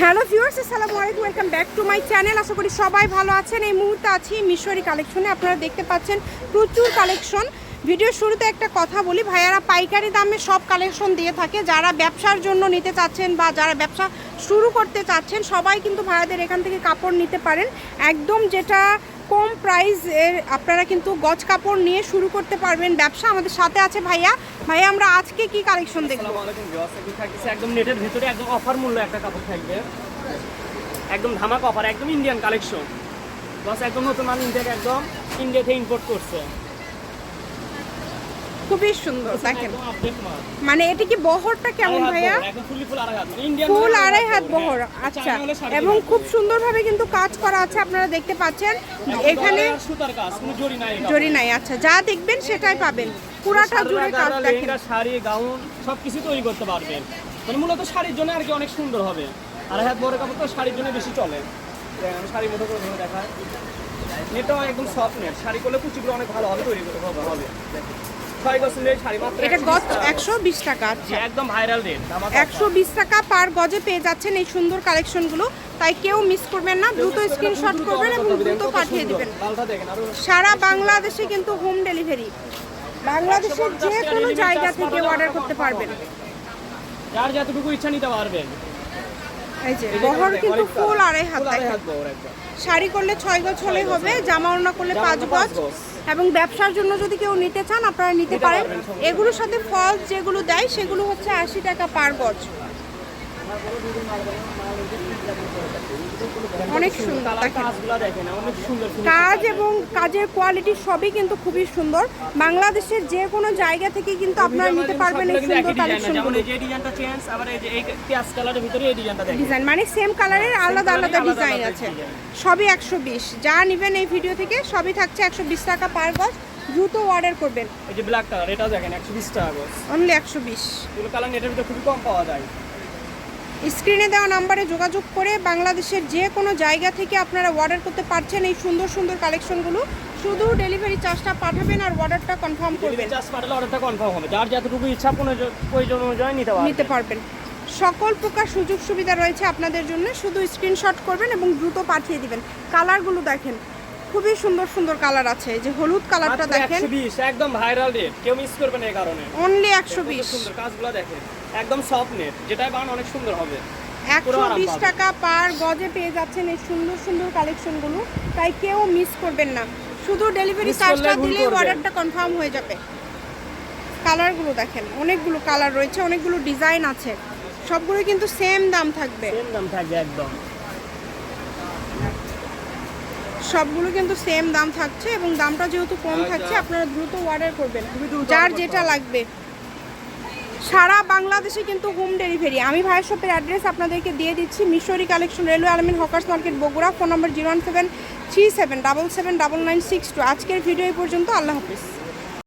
Hello viewers, আসসালামু আলাইকুম, welcome back to my channel. আশা করি সবাই ভালো আছেন। এই মুহূর্তে আছি মিশরি কালেকশনে। আপনারা দেখতে পাচ্ছেন প্রচুর কালেকশন। ভিডিও শুরুতে একটা কথা বলি, ভাইয়ারা পাইকারি দামে সব কালেকশন দিয়ে থাকে। যারা ব্যবসার জন্য নিতে চাচ্ছেন বা যারা ব্যবসা শুরু করতে চাচ্ছেন, সবাই কিন্তু ভাইয়াদের এখান থেকে কাপড় নিতে পারেন। একদম যেটা কম প্রাইস আপনারা কিন্তু গজ কাপড় নিয়ে শুরু করতে পারবেন। ব্যবসা আমাদের সাথে আছে ভাইয়া। ভাইয়া, আমরা আজকে কি কালেকশন দেখব? একদম নেটের ভিতরে, একদম অফার মূল্য একটা কাপড় থাকবে। একদম ধামাক অফার একদম ইন্ডিয়ান কালেকশন বাস একদম নতুন মাল ইন্ডিয়া একদম ইন্ডিয়া থেকে ইম্পোর্ট করছে। খুবই সুন্দর দেখেন। মানে এটা কি বহরটা কেমন ভাইয়া? ফুলি ফুল আড়াই হাত বহর আচ্ছা। এবং খুব সুন্দরভাবে কিন্তু কাজ করা আছে আপনারা দেখতে পাচ্ছেন। এখানে জরি নাই আচ্ছা। যা দেখবেন সেটাই পাবেন। পুরাটা জুড়ে কাজ দেখেন। শাড়ি গাউন সবকিছু তৈরি করতে পারবেন। মানে মূলত শাড়ির জন্য আর কি অনেক সুন্দর হবে। আড়াই হাত বড় কাপড় তো শাড়ির জন্য বেশি চলে। শাড়ির মতো করে ধরে নেটটাও একদম সফট নেট শাড়ি করলে কুচিগুলো অনেক ভালো হবে তৈরি করতে হবে। ছয় গজ নিলে শাড়ি মাত্র এটা গজ একশো বিশ টাকা আচ্ছা। একদম ভাইরাল রেট একশো বিশ টাকা পার গজে পেয়ে যাচ্ছেন এই সুন্দর কালেকশনগুলো। তাই কেউ মিস করবেন না দ্রুত স্ক্রিনশট করবেন এবং দ্রুত পাঠিয়ে দিবেন। সারা বাংলাদেশে কিন্তু হোম ডেলিভারি বাংলাদেশের যে কোনো জায়গা থেকে অর্ডার করতে পারবেন। যার যতটুকু ইচ্ছা নিতে পারবেন। এই যে বহর কিন্তু ফুল আড়াই হাত। শাড়ি করলে ছয় গজ হলেই হবে জামা ওড়না করলে পাঁচ গজ। এবং ব্যবসার জন্য যদি কেউ নিতে চান আপনারা নিতে পারেন। এগুলোর সাথে ফল যেগুলো দেয় সেগুলো হচ্ছে আশি টাকা পার গজ অনেক সুন্দর। কাজ এবং কাজের কোয়ালিটি সবই কিন্তু খুবই সুন্দর। বাংলাদেশের যে কোনো জায়গা থেকে কিন্তু আপনারা নিতে পারবেন এই সুন্দর কালেকশনগুলো। যে ডিজাইনটা চেঞ্জ আবার এই যে এই পেঁয়াজ কালারের ভিতরে এই ডিজাইনটা দেখেন। ডিজাইন মানে সেম কালারের আলাদা আলাদা আলাদা ডিজাইন আছে। সবই একশো বিশ। যা নেবেন এই ভিডিও থেকে সবই থাকছে একশো বিশ টাকা পার গজ। দ্রুত অর্ডার করবেন। এই যে ব্ল্যাক কালার এটাও দেখেন একশো বিশ টাকা গজ। অনলি একশো বিশ। এগুলো কালার নেটের ভিতরে খুবই কম পাওয়া যায়। স্ক্রিনে দেওয়া নাম্বারে যোগাযোগ করে বাংলাদেশের যে কোনো জায়গা থেকে আপনারা অর্ডার করতে পারছেন এই সুন্দর সুন্দর কালেকশনগুলো শুধু ডেলিভারি চার্জটা পাঠাবেন আর অর্ডারটা কনফার্ম করবেন। চার্জ পাঠালে অর্ডারটা কনফার্ম হবে। যার যতটুকু ইচ্ছা প্রয়োজন- অনুযায়ী নিতে পারবে নিতে পারবেন। সকল প্রকার সুযোগ সুবিধা রয়েছে আপনাদের জন্য। শুধু স্ক্রিনশট করবেন এবং দ্রুত পাঠিয়ে দিবেন। কালারগুলো দেখেন। খুবই সুন্দর সুন্দর কালার আছে। যে হলুদ কালারটা দেখেন। একশো বিশ একদম ভাইরাল রেট কেউ মিস করবে না এই কারণে। অনলি একশো কত বিশ। সুন্দর কাজগুলো দেখেন। একদম সফট নেট যেটাই বানানো অনেক সুন্দর হবে। একশো আরাম বিশ পাবেন। টাকা পার গজে পেয়ে যাচ্ছেন এই সুন্দর সুন্দর কালেকশনগুলো তাই কেউ মিস করবেন না। শুধু ডেলিভারি চার্জটা দিলেই অর্ডারটা কনফার্ম হয়ে যাবে। কালারগুলো দেখেন অনেকগুলো কালার রয়েছে অনেকগুলো ডিজাইন আছে। সবগুলো কিন্তু সেম দাম থাকবে। সেম দাম থাকবে একদম। সবগুলো কিন্তু সেম দাম থাকছে এবং দামটা যেহেতু কম থাকছে আপনারা দ্রুত অর্ডার করবেন। যার যেটা লাগবে। সারা বাংলাদেশে কিন্তু হোম ডেলিভারি আমি ভাইয়ের শপের অ্যাড্রেস আপনাদেরকে দিয়ে দিচ্ছি। Mishri collection railway Alamin hawkers market Bogura. Phone number zero one seven three seven double seven double nine six two আজকের ভিডিও এই পর্যন্ত। আল্লাহ হাফিজ।